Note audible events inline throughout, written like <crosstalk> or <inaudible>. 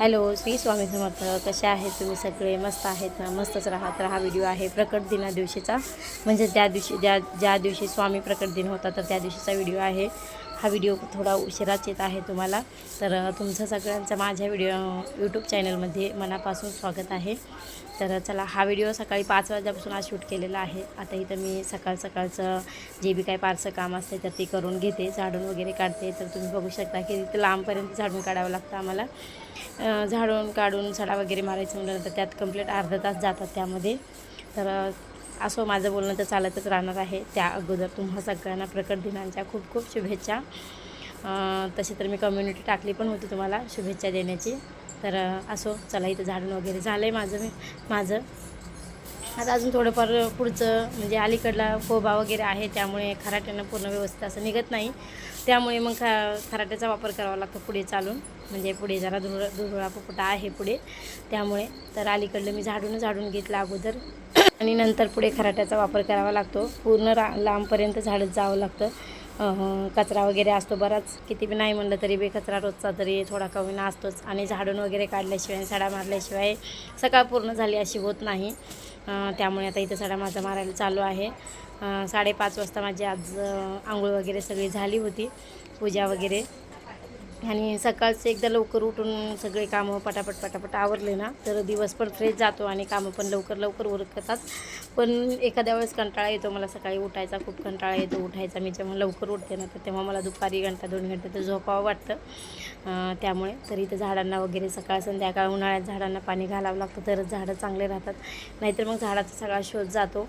Hello Shri Swami समर्थ. कसे आहेत तुम्ही सगळे? मस्त आहेत ना? मस्तच राहा. तर हा व्हिडिओ आहे प्रकट दिना दिवशीचा. म्हणजे त्या दिवशी ज्या ज्या दिवशी स्वामी प्रकट दिन होता तर त्या दिवशीचा व्हिडिओ आहे. हा व्हिडिओ थोडा उशिराच येत आहे तुम्हाला. तर तुमचं सगळ्यांचं माझ्या व्हिडिओ यूट्यूब चॅनलमध्ये मनापासून स्वागत आहे. तर चला हा व्हिडिओ सकाळी पाच वाजल्यापासून आज शूट केलेला आहे. आता इथं मी सकाळ सकाळचं जे बी काय पारचं काम असते तर ते करून घेते. झाडून वगैरे काढते. तर तुम्ही बघू शकता की तिथं लांबपर्यंत झाडून काढावं लागतं आम्हाला. झाडून काढून सडा वगैरे मारायचं म्हटलं तर त्यात कंप्लीट अर्धा तास जातात त्यामध्ये. तर असं असो माझं बोलणं तर चालतच राहणार आहे. त्या अगोदर तुम्हा सगळ्यांना प्रकट दिनांच्या खूप खूप शुभेच्छा. तशी तर मी कम्युनिटी टाकली पण होती तुम्हाला शुभेच्छा देण्याची. तर असो चला इथं झाडून वगैरे झालं आहे माझं मी माझं. आता अजून थोडंफार पुढचं म्हणजे अलीकडला फोबा वगैरे आहे त्यामुळे खराट्यानं पूर्ण व्यवस्थित असं निघत नाही. त्यामुळे मग खा खराट्याचा वापर करावा लागतो पुढे चालून. म्हणजे पुढे जरा धुळ धुरळा पुपटा आहे पुढे. त्यामुळे तर अलीकडलं मी झाडून झाडून घेतलं अगोदर. <clears throat> आणि नंतर पुढे खराट्याचा वापर करावा लागतो. पूर्ण रा लांबपर्यंत झाडत जावं लागतं. कचरा वगैरे असतो बराच. किती बी नाही म्हणलं तरी बे कचरा रोजचा तरी थोडा कमी असतोच आणि झाडून वगैरे काढल्याशिवाय सडा मारल्याशिवाय सकाळ पूर्ण झाली अशी होत नाही. त्यामुळे आता इथं सडा माझा मारायला चालू आहे. साडेपाच वाजता माझी आज आंघोळ वगैरे सगळी झाली होती पूजा वगैरे. आणि सकाळचं एकदा लवकर उठून सगळे कामं पटापट पटापट आवरले ना तर दिवस पण फ्रेश जातो आणि कामं पण लवकर लवकर उरकतात. पण एखाद्या वेळेस कंटाळा येतो मला सकाळी उठायचा खूप कंटाळा येतो उठायचा. मी जेव्हा लवकर उठते ना तर तेव्हा मला दुपारी घंटा दोन घंटे तर झोपावं वाटतं. त्यामुळे तरी इथं झाडांना वगैरे सकाळ संध्याकाळ उन्हाळ्यात झाडांना पाणी घालावं लागतं तरच झाडं चांगले राहतात. नाहीतर मग झाडाचा सगळा शोध जातो.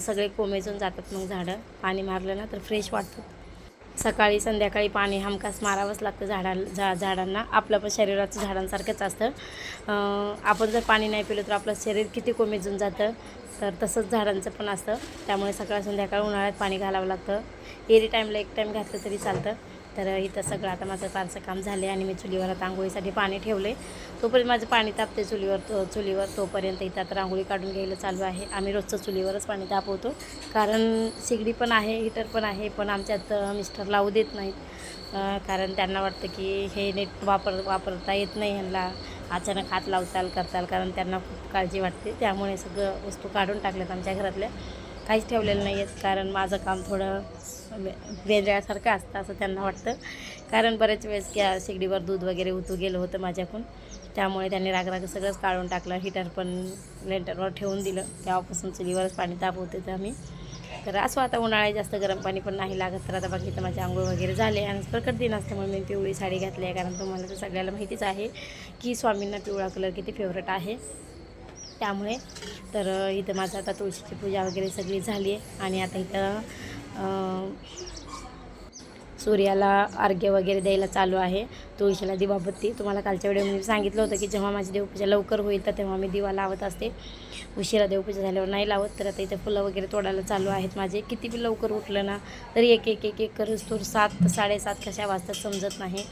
सगळे कोमेजून जातात मग झाडं. पाणी मारलं ना तर फ्रेश वाटतं. सकाळी संध्याकाळी पाणी हमखास मारावंच लागतं झाडा झा झाडांना. आपलं पण शरीराचं झाडांसारखंच असतं. आपण जर पाणी नाही पिलं तर आपलं शरीर किती कोमेजून जातं. तर तसंच झाडांचं पण असतं. त्यामुळे सकाळ संध्याकाळ उन्हाळ्यात पाणी घालावं लागतं. एरी टाईमला एक टाईम घातलं तरी चालतं. तर इथं सगळं आता माझं फारसं काम झालं आहे आणि मी चुलीवर आता आंघोळीसाठी पाणी ठेवलं आहे तोपर्यंत माझं पाणी तापते चुलीवर तो चुलीवर. तोपर्यंत इथं आता रांगोळी काढून घ्यायला चालू आहे. आम्ही रोजचं चुलीवरच पाणी तापवतो. कारण शिगडी पण आहे हिटर पण आहे पण आमच्यात मिस्टर लावू देत नाहीत. कारण त्यांना वाटतं की हे नीट वापर वापरता येत नाही ह्यांना. अचानक हात लावताल करताल कारण त्यांना खूप काळजी वाटते. त्यामुळे सगळं वस्तू काढून टाकल्यात आमच्या घरातल्या. काहीच ठेवलेलं नाही आहेत कारण माझं काम थोडं वेगळ्यासारखं असतं असं त्यांना वाटतं. कारण बरेच वेळेस त्या शेगडीवर दूध वगैरे उतू गेलं होतं माझ्याकडून. त्यामुळे त्यांनी रागराग सगळंच काढून टाकलं हिटर पण लेंटरवर ठेवून दिलं. तेव्हापासून चुलीवरच पाणी तापवते तर आम्ही. तर असं आता उन्हाळ्यात जास्त गरम पाणी पण नाही लागत. तर आता बाकी तर माझे आंघोळ वगैरे झाले आणि प्रकट दिन असल्यामुळे मी पिवळी साडी घातली आहे. कारण तुम्हाला तर सगळ्याला माहितीच आहे की स्वामींना पिवळा कलर किती फेवरेट आहे. त्यामुळे. तर इथं माझं आता तुळशीची पूजा वगैरे सगळी झाली आहे आणि आता इथं सूर्याला अर्घ्य वगैरे द्यायला चालू आहे. तुळशीला दिवाबत्ती. तुम्हाला कालच्या व्हिडिओमध्ये सांगितलं होतं की जेव्हा माझी देवपूजा लवकर होईल तर तेव्हा मी दिवा लावत असते. उशिरा देवपूजा झाल्यावर नाही लावत तर आता इथे फुलं वगैरे तोडायला चालू आहेत माझे. किती बी लवकर उठलं ना तरी एक एक एक एक करूच तो सात साडेसात कशा वाजतात समजत नाही.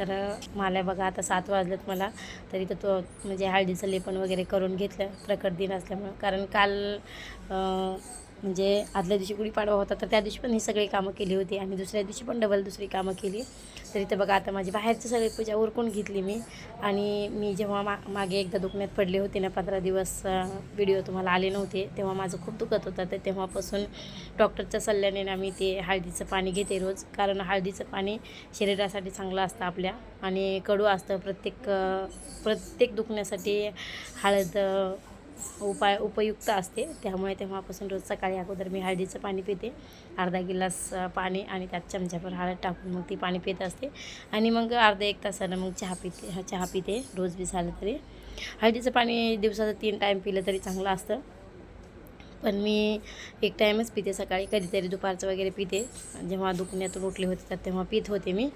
तर मला बघा आता सात वाजलेत मला. तरी तर तो म्हणजे हळदीचं लेपन वगैरे करून घेतलं प्रकट दिन असल्यामुळं. कारण काल म्हणजे आदल्या दिवशी गुढीपाडवा होता तर त्या दिवशी पण ही सगळी कामं केली होती आणि दुसऱ्या दिवशी पण डबल दुसरी कामं केली. तरी तर बघा आता माझी बाहेरची सगळी पूजा उरकून घेतली मी. आणि मी जेव्हा मा मागे एकदा दुखण्यात पडले होते ना पंधरा दिवस व्हिडिओ तुम्हाला आले नव्हते तेव्हा माझं खूप दुखत होतं. तर तेव्हापासून डॉक्टरच्या सल्ल्याने ना मी ते हळदीचं पाणी घेते रोज कारण हळदीचं पाणी शरीरासाठी चांगलं असतं आपल्या आणि कडू असतं. प्रत्येक प्रत्येक दुखण्यासाठी हळद उपाय उपयुक्त असते. त्यामुळे तेव्हापासून रोज सकाळी अगोदर मी हळदीचं पाणी पिते. अर्धा गिलास पाणी आणि त्यात चमच्याभर हळद टाकून मग ती पाणी पित असते. आणि मग अर्धा एक तासानं मग चहा पिते हा चहा पिते रोज बी झालं तरी. हळदीचं पाणी दिवसाचं तीन टाईम पिलं तरी चांगलं असतं. पण मी एक टाईमच पिते सकाळी. कधीतरी दुपारचं वगैरे पिते. जेव्हा दुखण्यातून उठले होते तर तेव्हा पित होते मी.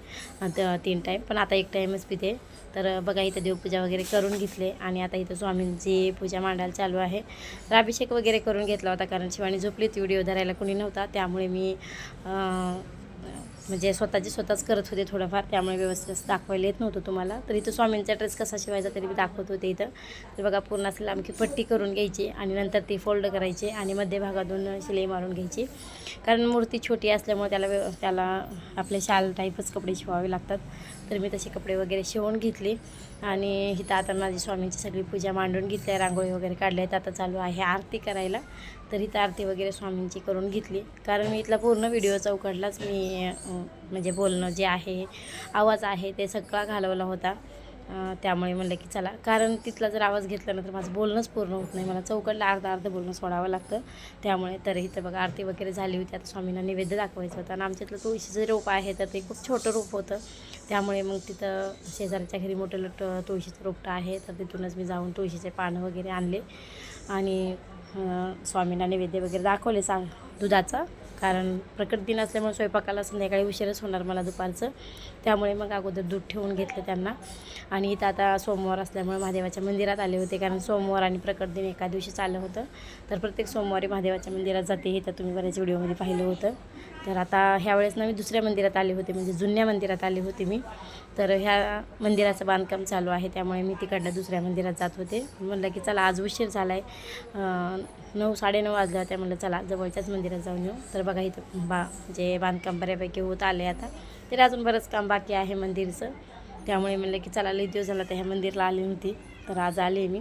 तीन टाईम पण आता एक टाईमच पिते. तर बघा इथं देवपूजा वगैरे करून घेतले आणि आता इथं स्वामींची पूजा मांडायला चालू आहे. तर अभिषेक वगैरे करून घेतला होता कारण शिवानी झोपलीत. व्हिडिओ धरायला कुणी नव्हता. त्यामुळे मी म्हणजे स्वतःचे स्वतःच करत होते थोडंफार त्यामुळे व्यवस्थित असं दाखवायला येत नव्हतं तुम्हाला. तर इथं स्वामींचा ड्रेस कसा शिवायचा तरी मी दाखवत होते इथं. तर बघा पूर्ण असं लांबकी पट्टी करून घ्यायची आणि नंतर ती फोल्ड करायची आणि मध्य भागातून शिलाई मारून घ्यायची. कारण मूर्ती छोटी असल्यामुळे त्याला व्य त्याला आपले शाल टाईपच कपडे शिवावे लागतात. तर मी तसे कपडे वगैरे शिवून घेतले आणि इथं आता माझी स्वामींची सगळी पूजा मांडून घेतली आहे रांगोळी वगैरे काढल्या आहेत आता चालू आहे आरती करायला. तर इथं आरती वगैरे स्वामींची करून घेतली. कारण मी इथला पूर्ण व्हिडिओ चौकडलाच मी म्हणजे बोलणं जे आहे आवाज आहे ते सगळा घालवला होता. त्यामुळे म्हणलं की चला. कारण तिथला जर आवाज घेतला ना तर माझं बोलणंच पूर्ण होत नाही. मला चौकडला अर्धा अर्ध बोलणं सोडावं लागतं. त्यामुळे तर इथं बघा आरती वगैरे झाली होती. आता स्वामींना नैवेद्य दाखवायचं होतं. आणि आमच्यातलं तुळशीचं रोप आहे तर ते खूप छोटं रोप होतं. त्यामुळे मग तिथं शेजारच्या घरी मोठं लोट तुळशीचं रोपटं आहे. तर तिथूनच मी जाऊन तुळशीचे पानं वगैरे आणले. आणि स्वामींना नैवेद्य वगैरे दाखवले सांग दुधाचं. कारण प्रकट दिन असल्यामुळे स्वयंपाकाला संध्याकाळी उशीरच होणार मला दुपारचं. त्यामुळे मग अगोदर दूध ठेवून घेतलं त्यांना. आणि इथं आता सोमवार असल्यामुळे महादेवाच्या मंदिरात आले होते. कारण सोमवार आणि प्रकट दिन एका दिवशी चाललं होतं. तर प्रत्येक सोमवारी महादेवाच्या मंदिरात जाते हे तर तुम्ही बऱ्याच व्हिडिओमध्ये पाहिलं होतं. तर आता ह्यावेळेस ना मी दुसऱ्या मंदिरात आले होते म्हणजे जुन्या मंदिरात आले होते मी. तर ह्या मंदिराचं बांधकाम चालू आहे त्यामुळे मी तिकडनं दुसऱ्या मंदिरात जात होते. म्हणलं की चला आज उशीर झाला आहे नऊ साडेनऊ वाजल्या होत्या म्हणलं चला जवळच्याच मंदिरात जाऊन येऊ. तर बघा इथं बा जे बांधकाम बऱ्यापैकी होत आले आता तरी अजून बरंच काम बाकी आहे मंदिरचं. त्यामुळे म्हणलं की चला लई दिवस झाला तर ह्या मंदिरला आली होती तर आज आले मी.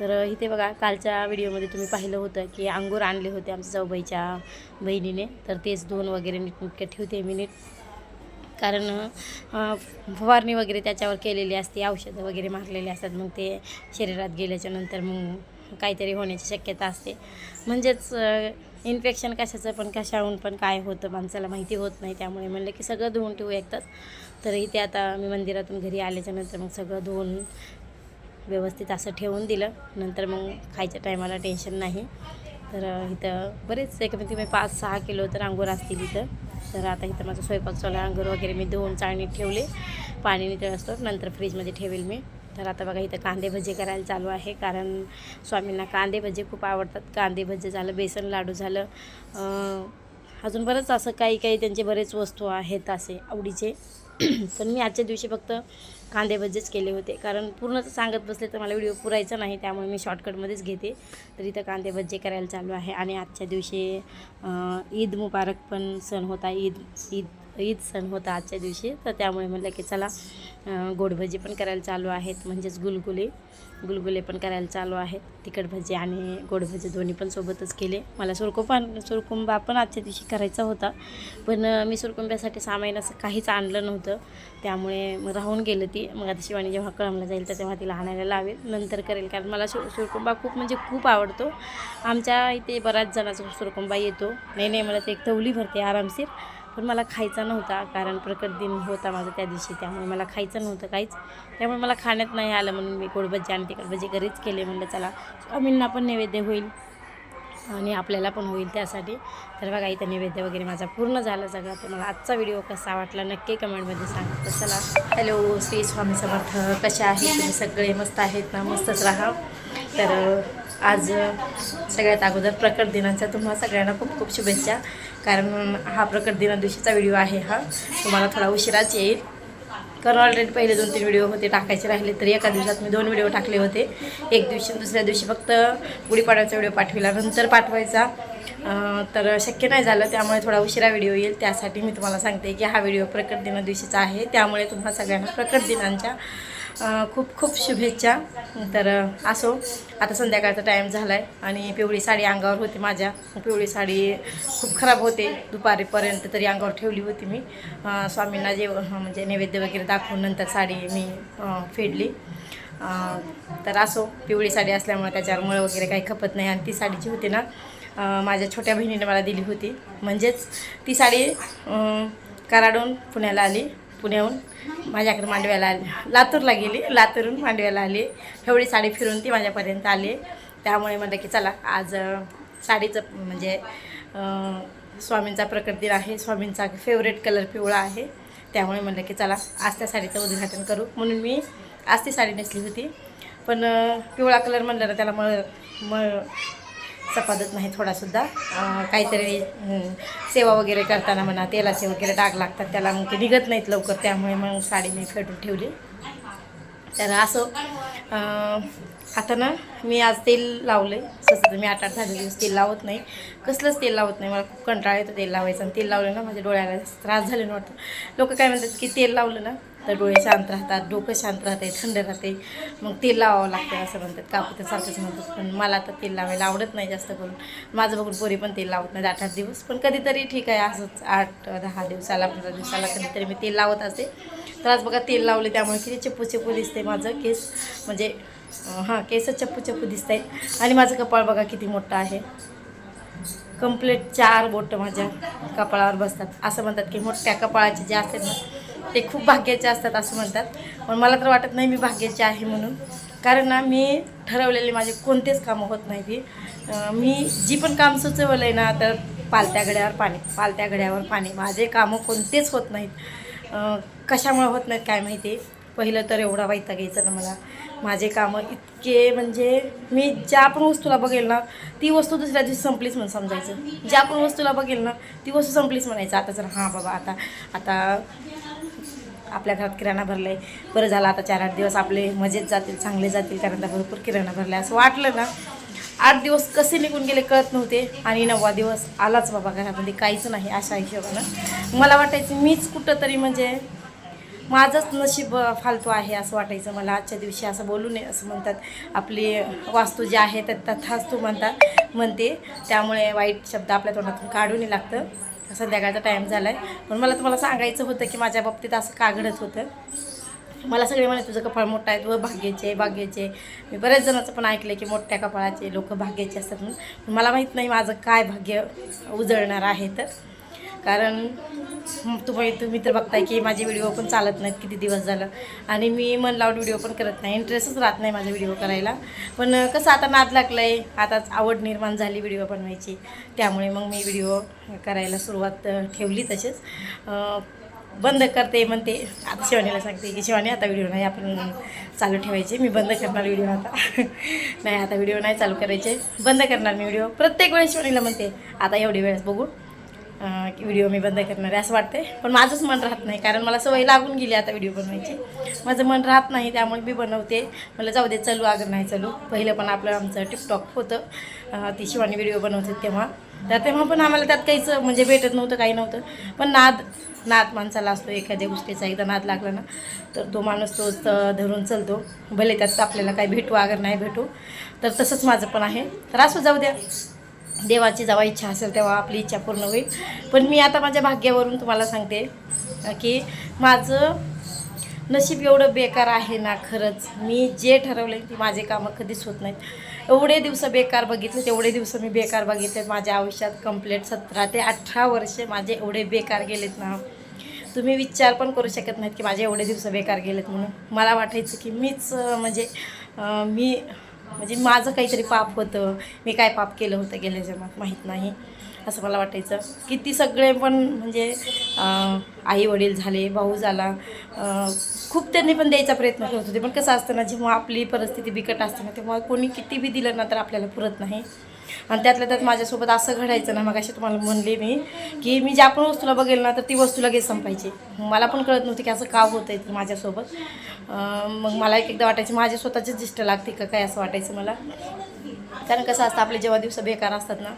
तर इथे बघा कालच्या व्हिडिओमध्ये तुम्ही पाहिलं होतं की अंगूर आणले होते आमच्या जाऊबाईच्या बहिणीने. तर तेच दोन वगैरे नीटनेटके ठेवते मी नीट कारण फवारणी वगैरे त्याच्यावर केलेली असते औषधं वगैरे मारलेली असतात. मग ते शरीरात गेल्याच्यानंतर मग काहीतरी होण्याची शक्यता असते. म्हणजेच इन्फेक्शन कशाचं पण कशाहून पण काय होतं माणसाला माहिती होत नाही. त्यामुळे म्हणलं की सगळं धुवून ठेवू एकतात तर इथे आता मी मंदिरातून घरी आल्याच्यानंतर मग सगळं धुवून व्यवस्थित असं ठेवून दिलं. नंतर मग खायच्या टायमाला टेन्शन नाही. तर इथं बरेच एक म्हणजे मी पाच सहा किलो तर अंगूर असतील इथं. तर आता इथं माझा स्वयंपाक चालू आहे. अंगूर वगैरे मी धुवून चाळणीत ठेवले. पाणी नितळ असतो. नंतर फ्रीजमध्ये ठेवेल मी. तर आता बघा इथं कांदे भजे करायला चालू आहे. कारण स्वामींना कांदे भजे खूप आवडतात. कांदे भजे झालं बेसन लाडू झालं. अजून बरंच असं काही काही त्यांचे बरेच वस्तू आहेत असे आवडीचे. <clears throat> पण मी आजच्या दिवशी फक्त कांदे भजेच केले होते. कारण पूर्ण सांगत बसले तर मला व्हिडिओ पुरायचा नाही त्यामुळे मी शॉर्टकटमध्येच घेते. तर इथं कांदे भज्जे करायला चालू आहे. आणि आजच्या दिवशी ईद मुबारक पण सण होता. ईद ईद ईद सण होता आजच्या दिवशी. तर त्यामुळे म्हटलं की चला गोडभजी पण करायला चालू आहेत म्हणजेच गुलगुले. गुलगुले पण करायला चालू आहेत. तिखट भजी आणि गोडभजी दोन्ही पण सोबतच केले. मला सुरकुपान सुरकुंबा पण आजच्या दिवशी करायचा होता. पण मी सुरकुंब्यासाठी सामान असं काहीच आणलं नव्हतं. त्यामुळे मग राहून गेलं ती. मग आता शिवानी जेव्हा कळमला जाईल तर तेव्हा तिला आणायला लावेल. नंतर करेल. कारण मला शु सुरकुंबा खूप म्हणजे खूप आवडतो. आमच्या इथे बऱ्याच जणाचा सुरकुंबा येतो. नाही नाही मला ते एक तवली भरते आरामशीर. पण मला खायचा नव्हता कारण प्रकट दिन होता माझा त्या दिवशी त्यामुळे मला खायचं नव्हतं काहीच. त्यामुळे मला खाण्यात नाही आलं म्हणून मी गोडभजी आणि तिखट भजी घरीच केले म्हणलं चला स्वामींना पण नैवेद्य होईल आणि आपल्याला पण होईल त्यासाठी. तर बघा इथं नैवेद्य वगैरे माझा पूर्ण झाला सगळा. तर मला आजचा व्हिडिओ कसा वाटला नक्की कमेंटमध्ये सांगा. तर चला. हॅलो श्री स्वामी समर्थ. कशा आहेत तुम्ही? सगळे मस्त आहेत ना? मस्तच राहा. तर आज सगळ्यात अगोदर प्रकट दिनांचा तुम्हा सगळ्यांना खूप खूप शुभेच्छा. कारण हा प्रकट दिना दिवशीचा व्हिडिओ आहे हा. तुम्हाला थोडा उशिराच येईल. कारण ऑलरेडी पहिले दोन तीन व्हिडिओ होते टाकायचे राहिले तरी एका दिवसात मी दोन व्हिडिओ टाकले होते. एक दिवशी दुसऱ्या दिवशी फक्त गुढीपाडव्याचा व्हिडिओ पाठविला नंतर पाठवायचा. तर शक्य नाही झालं त्यामुळे थोडा उशिरा व्हिडिओ येईल. त्यासाठी मी तुम्हाला सांगते की हा व्हिडिओ प्रकट दिना दिवशीचा आहे. त्यामुळे तुम्हा सगळ्यांना प्रकट दिनांच्या खूप खूप शुभेच्छा. तर असो. आता संध्याकाळचा टाईम झाला आहे आणि पिवळी साडी अंगावर होती माझ्या. पिवळी साडी खूप खराब होते. दुपारीपर्यंत तरी अंगावर ठेवली होती मी. स्वामींना जे म्हणजे नैवेद्य वगैरे दाखवून नंतर साडी मी फेडली. तर असो. पिवळी साडी असल्यामुळे त्याच्यावर मुळं वगैरे काही खपत नाही. आणि ती साडी जी होती ना माझ्या छोट्या बहिणीने मला दिली होती. म्हणजेच ती साडी कराडून पुण्याला आली. पुण्याहून. माझ्याकडे मांडव्याला आली. लातूरला गेली. लातूरहून मांडव्याला आली. एवढी साडी फिरून ती माझ्यापर्यंत आली. त्यामुळे म्हटलं की चला आज साडीचं म्हणजे स्वामींचा प्रकट दिन आहे. स्वामींचा फेवरेट कलर पिवळा आहे. त्यामुळे म्हटलं की चला आज त्या साडीचं उद्घाटन करू. म्हणून मी आज ती साडी नेसली होती. पण पिवळा कलर म्हणलं ना त्याला मळ मळ चपातत नाही थोडासुद्धा. काहीतरी सेवा वगैरे करताना म्हणा तेलाचे वगैरे डाग लागतात त्याला मग ते निघत नाहीत लवकर त्यामुळे मग साडी मी फेटून ठेवली. तर असं आता ना मी आज तेल लावलं आहे तसं तर मी आठ आठ दहा दिवस तेल लावत नाही. कसलंच तेल लावत नाही मला खूप कंटाळा येतो तेल लावायचं. आणि तेल लावलं ना माझ्या डोळ्याला त्रास झाले वाटतं. लोक काय म्हणतात की तेल लावलं ना तर डोळे शांत राहतात डोकं शांत राहते थंड राहते. मग तेल लावावं लागतं असं म्हणतात. कापू तर सारखंच म्हणतात. पण मला तर तेल लावायला आवडत नाही जास्त करून. माझं बघून पोरी पण तेल लावत नाही आठ आठ दिवस. पण कधीतरी ठीक आहे असंच आठ दहा दिवसाला पंधरा दिवसाला कधीतरी मी तेल लावत असते. तर आज बघा तेल लावले त्यामुळे किती चप्पू चप्पू दिसते माझं. केस म्हणजे हां केस चप्पू चप्पू दिसत आहेत आणि माझं कपाळ बघा किती मोठं आहे. कंप्लीट चार बोटं माझ्या कपाळावर बसतात. असं म्हणतात की मोठ्या कपाळाचे जे असतात ना ते खूप भाग्याचे असतात असं म्हणतात. पण मला तर वाटत नाही मी भाग्याचे आहे म्हणून. कारण ना मी ठरवलेले माझे कोणतेच कामं होत नाही ती. मी जी पण काम सुचवलं आहे ना तर पालत्या घड्यावर पाणी पालत्या घड्यावर पाणी. माझे कामं कोणतेच होत नाहीत. कशामुळं कशामुळे होत नाहीत काय माहिती? पहिलं तर एवढा वैताग घ्यायचा ना मला. माझे कामं इतके म्हणजे मी ज्या पण वस्तूला बघेल ना ती वस्तू दुसऱ्या दिवशी संपलीच म्हणून समजायचं. ज्या पण वस्तूला बघेल ना ती वस्तू संपलीच म्हणायचं. आता जर हां बाबा आता आता आपल्या घरात किराणा भरलाय. बरं झालं आता चार आठ दिवस आपले मजेत जातील चांगले जातील कारण भरपूर किराणा भरलाय. असं वाटलं ना आठ दिवस कसे निघून गेले कळत नव्हते. आणि नववा दिवस आलाच बाबा घरामध्ये काहीच नाही अशा हिशोबानं. मला वाटायचं मीच कुठं तरी म्हणजे माझंच नशीब फालतू आहे असं वाटायचं मला आजच्या दिवशी. असं बोलू नये असं म्हणतात. आपली वास्तू जी आहे तर तथाच तू म्हणतात म्हणते. त्यामुळे वाईट शब्द आपल्या तोंडातून काढून लागतं. संध्याकाळचा टाईम झाला आहे पण मला तुम्हाला सांगायचं होतं की माझ्या बाबतीत असं का घडत होतं? मला सगळे म्हणे तुझं कपाळ मोठं आहे व भाग्याचे भाग्याचे मी बऱ्याच जणांचं पण ऐकलं की मोठ्या कपाळाचे लोक भाग्याचे असतात म्हणून. मला माहीत नाही माझं काय भाग्य उजळणार आहे तर. कारण तुम्ही तुम्ही तर बघताय की माझे व्हिडिओ पण चालत नाहीत किती दिवस झालं. आणि मी मन लावून व्हिडिओ पण करत नाही. इंटरेस्टच राहत नाही माझा व्हिडिओ करायला. पण कसं आता नाद लागलं आहे आताच आवड निर्माण झाली व्हिडिओ बनवायची. त्यामुळे मग मी व्हिडिओ करायला सुरुवात ठेवली तसेच बंद करते म्हणते. आता शिवानीला सांगते की शिवानी आता व्हिडिओ नाही आपण चालू ठेवायचे. मी बंद करणार व्हिडिओ आता. <laughs> नाही आता व्हिडिओ नाही चालू करायचे. बंद करणार मी व्हिडिओ प्रत्येक वेळेस शिवानीला म्हणते आता एवढी वेळेस बघू. व्हिडिओ मी बंद करणार आहे असं वाटते पण माझंच मन राहत नाही कारण मला सवय लागून गेली आता व्हिडिओ बनवायची. माझं मन राहत नाही त्यामुळे मी बनवते. मला जाऊ दे चलू अगं नाही चलू. पहिलं पण आपलं आमचं टिकटॉक होतं. ती शिवानी व्हिडिओ बनवत तेव्हा. तर तेव्हा पण आम्हाला त्यात काहीच म्हणजे भेटत नव्हतं काही नव्हतं. पण नाद नाद माणसाला असतो एखाद्या गोष्टीचा एकदा नाद लागला ना तर तो माणूस तोच धरून चालतो. भले त्यात आपल्याला काही भेटू अगर नाही भेटू. तर तसंच माझं पण आहे. तर असं जाऊ द्या. देवाची जेव्हा इच्छा असेल तेव्हा आपली इच्छा पूर्ण होईल. पण मी आता माझ्या भाग्यावरून तुम्हाला सांगते की माझं नशीब एवढं बेकार आहे ना खरंच. मी जे ठरवलं ते माझे कामं कधीच होत नाहीत. एवढे दिवस बेकार बघितले तेवढे दिवस मी बेकार बघितले. माझ्या आयुष्यात कंप्लीट सतरा ते अठरा वर्षे माझे एवढे बेकार गेलेत ना. तुम्ही विचार पण करू शकत नाहीत की माझे एवढे दिवस बेकार गेलेत म्हणून. मला वाटायचं की मीच म्हणजे मी म्हणजे माझं काहीतरी पाप होतं. मी काय पाप केलं होतं गेल्या जन्मात माहीत नाही. असं मला वाटायचं. किती सगळे पण म्हणजे आई वडील झाले भाऊ झाला. खूप त्यांनी पण द्यायचा प्रयत्न करत होते. पण कसं असतं ना जेव्हा आपली परिस्थिती बिकट असते ना तेव्हा कोणी किती बी दिलं ना तर आपल्याला पुरत नाही. आणि त्यातल्या त्यात माझ्यासोबत असं घडायचं ना मग अशी तुम्हाला म्हणले मी की मी ज्या पण वस्तूला बघेल ना तर ती वस्तू लगेच संपायची. मला पण कळत नव्हती की असं का होतं आहे माझ्यासोबत. मग मला एक एकदा वाटायचं माझ्या स्वतःचीच दिष्ट लागते का काय असं वाटायचं मला. कारण कसं असतं आपले जेव्हा दिवस बेकार असतात ना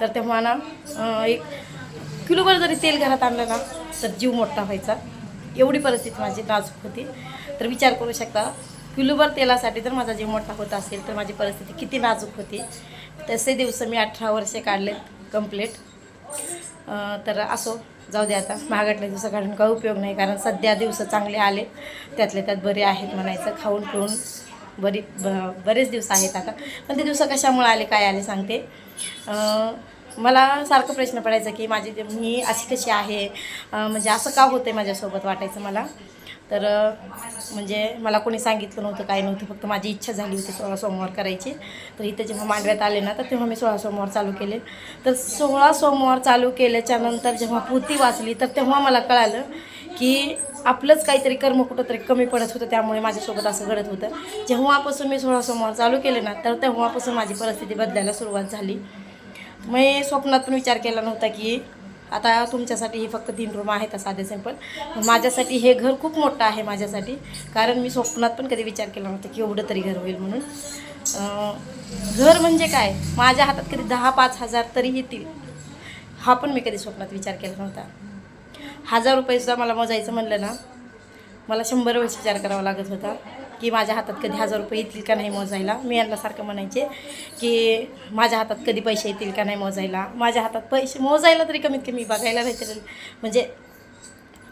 तर तेव्हा ना एक किलोभर जरी तेल घरात आणलं ना तर जीव मोठा व्हायचा. एवढी परिस्थिती माझी नाजूक होती. तर विचार करू शकता किलोभर तेलासाठी जर माझा जीव मोठा होत असेल तर माझी परिस्थिती किती नाजूक होती. तसे दिवस मी अठरा वर्षे काढलेत कंप्लीट तर असो जाऊ दे आता. महागडल्या दिवस काढून काही उपयोग नाही कारण सध्या दिवस चांगले आले. त्यातले त्यात बरे आहेत म्हणायचं खाऊन पिऊन बरी ब बरेच दिवस आहेत आता. पण ते दिवस कशामुळे आले काय आले सांगते. मला सारखं प्रश्न पडायचा की माझी मी अशी कशी आहे? म्हणजे असं का होतं आहे माझ्यासोबत वाटायचं मला? तर म्हणजे मला कोणी सांगितलं नव्हतं काय नव्हतं फक्त माझी इच्छा झाली होती सोळा सोमवार करायची. तर इथं जेव्हा मांडव्यात आले ना तर तेव्हा मी सोळा सोमवार चालू केले. तर सोळा सोमवार चालू केल्याच्यानंतर जेव्हा पुती वाचली तर तेव्हा मला कळालं की आपलंच काहीतरी कर्म कुठंतरी कमी पडत होतं त्यामुळे माझ्यासोबत असं घडत होतं. जेव्हापासून मी सोळा सोमवार चालू केले ना तर तेव्हापासून माझी परिस्थिती बदलायला सुरुवात झाली. मी स्वप्नात पण विचार केला नव्हता की आता तुमच्यासाठी ही फक्त तीन रूम आहेत साधे सिंपल माझ्यासाठी हे घर खूप मोठं आहे माझ्यासाठी. कारण मी स्वप्नात पण कधी विचार केला नव्हता की एवढं तरी घर होईल म्हणून. घर म्हणजे काय? माझ्या हातात कधी दहा पाच हजार तरी येतील. हा पण मी कधी स्वप्नात विचार केला नव्हता. हजार रुपये सुद्धा मला मोजायचं म्हणलं ना मला शंभर वर्ष विचार करावा लागत होता. की माझ्या हातात कधी हजार रुपये येतील का नाही मोजायला? मी यांना सारखं म्हणायचे की माझ्या हातात कधी पैसे येतील का नाही मोजायला? माझ्या हातात पैसे मोजायला तरी कमीत कमी बघायला भेटेल. म्हणजे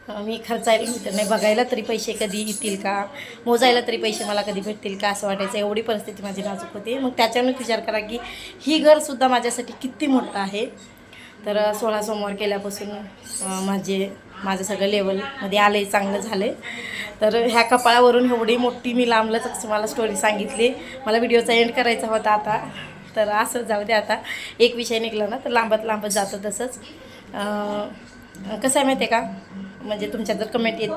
मी खर्चायला मी तर नाही बघायला तरी पैसे कधी येतील का? मोजायला तरी पैसे मला कधी भेटतील का असं वाटायचं. एवढी परिस्थिती माझी नाजूक होती. मग त्याच्यावरच विचार करा की ही घरसुद्धा माझ्यासाठी किती मोठं आहे. तर सोळा सोमवार केल्यापासून माझे माझं सगळं लेवलमध्ये आलं आहे चांगलं झालं आहे तर ह्या कपाळावरून एवढी मोठी मी लांबलंच मला स्टोरी सांगितली. मला व्हिडिओचा एंड करायचा होता आता. तर असं जाऊ दे आता. एक विषय निघला ना तर लांबत लांबत जातं तसंच. कसं आहे माहिती आहे का? म्हणजे तुमच्या जर कमेंट येत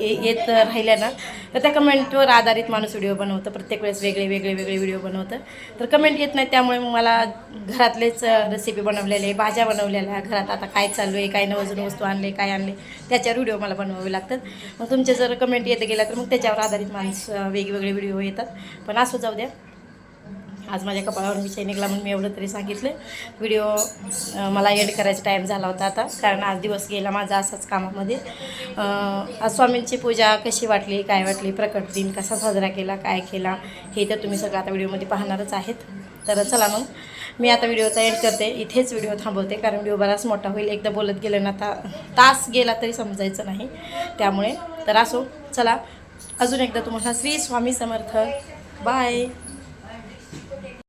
ये- येत राहिल्या ना तर त्या कमेंटवर आधारित माणूस व्हिडिओ बनवतं. प्रत्येक वेळेस वेगळे वेगळे वेगळे व्हिडिओ बनवतं. तर कमेंट येत नाही त्यामुळे मग मला घरातलेच रेसिपी बनवलेले भाज्या बनवलेल्या घरात आता काय चालू आहे काय नवजून वस्तू आणले काय आणले त्याच्यावर व्हिडिओ मला बनवावे लागतात. मग तुमचे जर कमेंट येत गेल्या तर मग त्याच्यावर आधारित माणूस वेगवेगळे व्हिडिओ येतात. पण असं जाऊ द्या. आज माझ्या कपाळावर विषय निघाला म्हणून मी एवढं तरी सांगितलं. व्हिडिओ मला एड करायचा टाईम झाला होता आता. कारण आज दिवस गेला माझा असाच कामामध्ये. आज स्वामींची पूजा कशी वाटली काय वाटली प्रकट दिन कसा साजरा केला काय केला हे तर तुम्ही सगळं आता व्हिडिओमध्ये पाहणारच आहेत. तर चला मग मी आता व्हिडिओचा एड करते. इथेच व्हिडिओ थांबवते कारण व्हिडिओ बराच मोठा होईल. एकदा बोलत गेलं ना ता तास गेला तरी समजायचं नाही. त्यामुळे तर असो चला. अजून एकदा तुम्हाला श्री स्वामी समर्थ. बाय